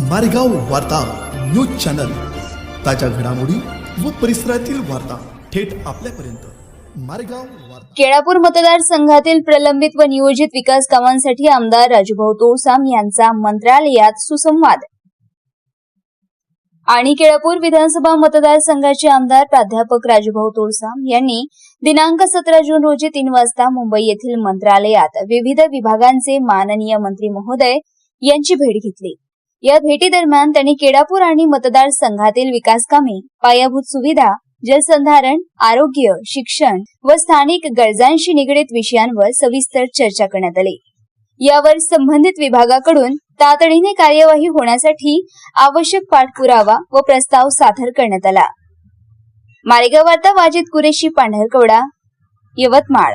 मारेगाव वार्ता news channel. ताज्या घडामोडी व परिसरातील वार्ता थेट आपल्यापर्यंत. मारेगाव केळापूर मतदारसंघातील प्रलंबित व नियोजित विकास कामांसाठी आमदार राजूभाऊ तोळसाम यांचा मंत्रालयात सुसंवाद. आणि केळापूर विधानसभा मतदारसंघाचे आमदार प्राध्यापक राजूभाऊ तोळसाम यांनी दिनांक सतरा जून रोजी तीन वाजता मुंबई येथील मंत्रालयात विविध विभागांचे माननीय मंत्री महोदय यांची भेट घेतली. या भेटीदरम्यान त्यांनी केळापूर आणि मतदारसंघातील विकासकामे पायाभूत सुविधा जलसंधारण आरोग्य शिक्षण व स्थानिक गरजांशी निगडीत विषयांवर सविस्तर चर्चा करण्यात आली. यावर संबंधित विभागाकडून तातडीने कार्यवाही होण्यासाठी आवश्यक पाठपुरावा व प्रस्ताव सादर करण्यात आला. मारेगाव वार्ता वाजित कुरेशी पांढरकवडा यवतमाळ.